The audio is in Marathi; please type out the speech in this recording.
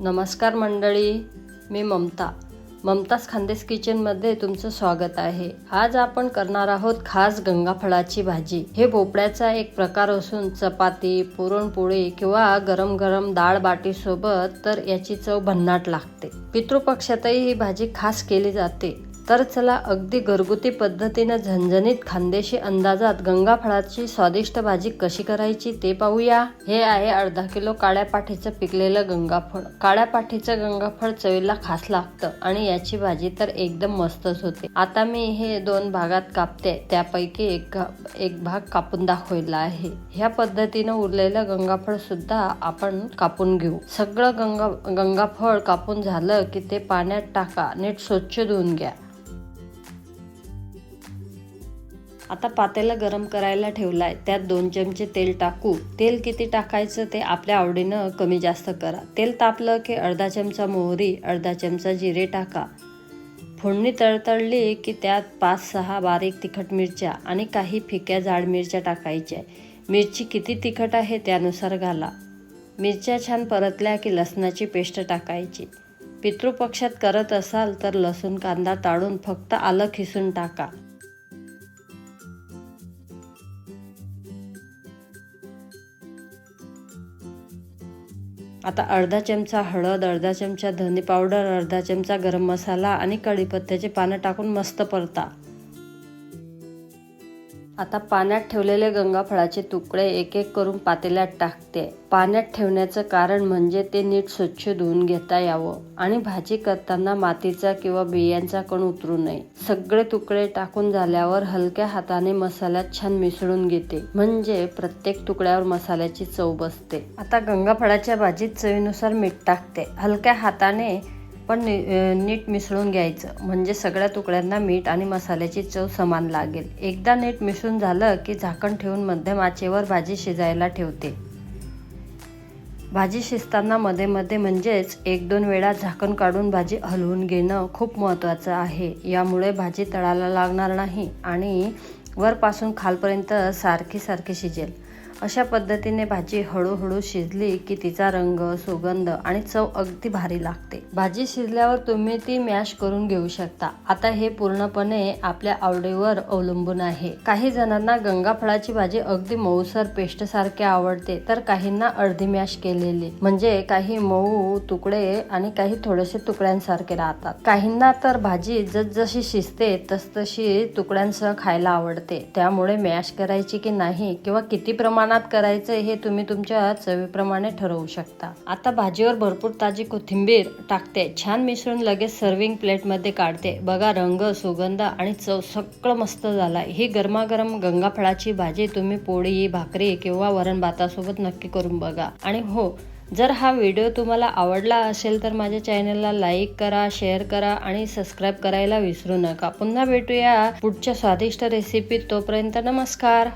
नमस्कार मंडळी मी ममता. ममताज खांदेस किचनमध्ये तुमचं स्वागत आहे. आज आपण करणार आहोत खास गंगाफळाची भाजी. हे भोपळ्याचा एक प्रकार असून चपाती पुरणपोळी किंवा गरम गरम डाळ बाटीसोबत तर याची चव भन्नाट लागते. पितृपक्षातही ही भाजी खास केली जाते. तर चला अगदी घरगुती पद्धतीनं झणझणीत खानदेशी अंदाजात गंगाफळाची स्वादिष्ट भाजी कशी करायची ते पाहूया. हे आहे अर्धा किलो काळ्या पाठीचं पिकलेलं गंगाफळ. काळ्या पाठीचं गंगाफळ चवीला खास लागतं आणि याची भाजी तर एकदम मस्तच होते. आता मी हे दोन भागात कापते. त्यापैकी एक एक भाग कापून दाखवला आहे. ह्या पद्धतीनं उरलेलं गंगाफळ सुद्धा आपण कापून घेऊ. सगळं गंगा गंगाफळ कापून झालं की ते पाण्यात टाका. नीट स्वच्छ धुवून घ्या. आता पातेला गरम करायला ठेवला आहे त्यात दोन चमचे तेल टाकू. तेल किती टाकायचं ते आपल्या आवडीनं कमी जास्त करा. तेल तापलं की अर्धा चमचा मोहरी अर्धा चमचा जिरे टाका. फोडणी तळतळली की त्यात पाच सहा बारीक तिखट मिरच्या आणि काही फिक्या जाड मिरच्या टाकायच्या. मिरची किती तिखट आहे त्यानुसार घाला. मिरच्या छान परतल्या की लसणाची पेस्ट टाकायची. पितृपक्षात करत असाल तर लसूण कांदा ताळून फक्त आलं खिसून टाका. आता अर्धा चमचा हळद अर्धा चमचा धने पावडर अर्धा चमचा गरम मसाला आणि कढीपत्त्याचे पानं टाकून मस्त परता. आता पाण्यात ठेवलेले गंगाफळाचे तुकडे एक एक करून पातेल्यात टाकते. पाण्यात ठेवण्याचं कारण म्हणजे ते नीट स्वच्छ धुवून घेता यावं आणि भाजी करताना मातीचा किंवा बियांचा कण उतरू नये. सगळे तुकडे टाकून झाल्यावर हलक्या हाताने मसाल्यात छान मिसळून घेते. म्हणजे प्रत्येक तुकड्यावर मसाल्याची चव बसते. आता गंगाफळाच्या भाजीत चवीनुसार मीठ टाकते. हलक्या हाताने पण नी- नीट मिसळून घ्यायचं. म्हणजे सगळ्या तुकड्यांना मीठ आणि मसाल्याची चव समान लागेल. एकदा नीट मिसळून झालं की झाकण ठेवून मध्यम आचेवर भाजी शिजायला ठेवते. भाजी शिजताना मध्ये मध्ये म्हणजेच एक दोन वेळा झाकण काढून भाजी हलवून घेणं खूप महत्त्वाचं आहे. यामुळे भाजी तळाला लागणार नाही आणि वरपासून खालपर्यंत सारखी सारखी शिजेल. अशा पद्धतीने भाजी हळूहळू शिजली की तिचा रंग सुगंध आणि चव अगदी भारी लागते. भाजी शिजल्यावर तुम्ही ती मॅश करून घेऊ शकता. आता हे पूर्णपणे आपल्या आवडीवर अवलंबून आहे. काही जणांना गंगाफळाची भाजी अगदी मऊसर पेस्ट सारखी आवडते तर काहींना अर्धी मॅश केलेली. म्हणजे काही मऊ तुकडे आणि काही थोडेसे तुकड्यांसारखे राहतात. काहींना तर भाजी जसजशी शिजते तसतशी तुकड्यांसह खायला आवडते. त्यामुळे मॅश करायची की नाही किंवा किती प्रमाणात करायचं हे तुम्ही तुमच्या चवीप्रमाणे ठरवू शकता. आता भाजीवर भरपूर ताजी कोथिंबीर टाकते. छान मिसळून लगेच सर्विंग प्लेटमध्ये काढते. बघा रंग सुगंध आणि चव सगळं मस्त झालाय. ही गरमागरम गंगाफळाची भाजी तुम्ही पोळी भाकरी किंवा वरण भातासोबत नक्की करून बघा. आणि हो जर हा व्हिडिओ तुम्हाला आवडला असेल तर माझ्या चॅनलला लाईक करा शेअर करा आणि सबस्क्राईब करायला विसरू नका. पुन्हा भेटूया पुढच्या स्वादिष्ट रेसिपीत तोपर्यंत नमस्कार.